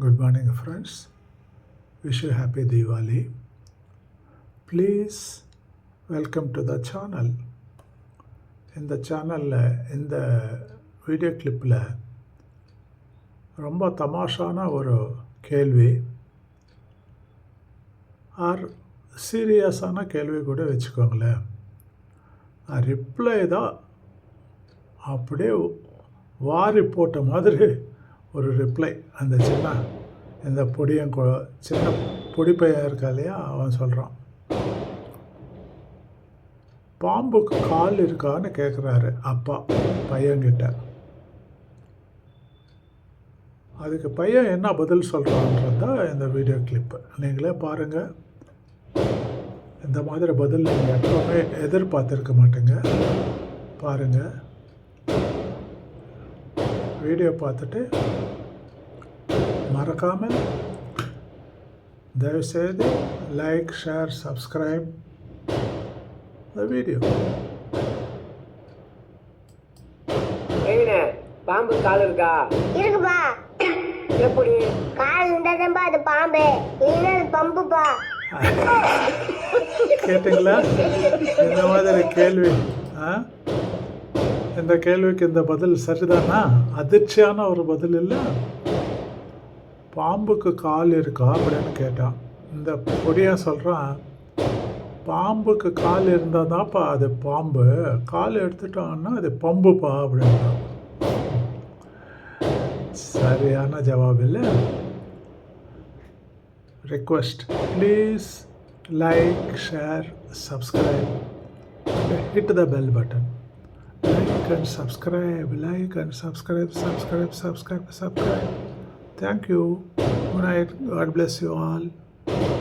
Good morning, friends. Wish you happy Diwali. Please welcome to the channel. இந்த சேனலில் இந்த video கிளிப்பில் ரொம்ப தமாஷான ஒரு கேள்வி ஆர் சீரியஸான கேள்வி கூட வச்சுக்கோங்களேன் ரிப்ளை தான் அப்படியே வாரி போட்ட மாதிரி ஒரு ரிப்ளை அந்த சின்ன இந்த பொடியன் சின்ன பொடி பையன் இருக்கா இல்லையா அவன் சொல்கிறான் பாம்புக்கு கால் இருக்கான்னு கேட்குறாரு அப்பா பையன்கிட்ட. அதுக்கு பையன் என்ன பதில் சொல்கிறான்றது தான் இந்த வீடியோ கிளிப்பு நீங்களே பாருங்கள் இந்த மாதிரி பதில் நீங்கள் எப்பவுமே எதிர்பார்த்துருக்க மாட்டேங்க. பாருங்கள் வீடியோ பார்த்துட்டு மறக்காமல் தயவுசெய்து like share subscribe the video. பாம்பு கால் இருக்கா? இருக்குப்பா. எப்படி? கால் இருந்தாதான்பா அது பாம்பு. இல்லைன்னா அது பம்புப்பா. கேட்டிங்களா? இந்த மாதிரி கேள்வி ஆ? இந்த கேள்விக்கு இந்த பதில் சரிதானா? அதிர்ச்சியான ஒரு பதில் இல்லை. பாம்புக்கு கால் இருக்கா அப்படின்னு கேட்டான் இந்த பொடியாக சொல்கிறான் பாம்புக்கு கால் இருந்தால் தான்ப்பா அது பாம்பு. கால் எடுத்துட்டோம்னா அது பம்புப்பா அப்படின்னா சரியான ஜவாப் இல்லை. Request please like share subscribe and hit the bell button. Like and subscribe like and subscribe subscribe subscribe subscribe. Thank you. Good night. God bless you all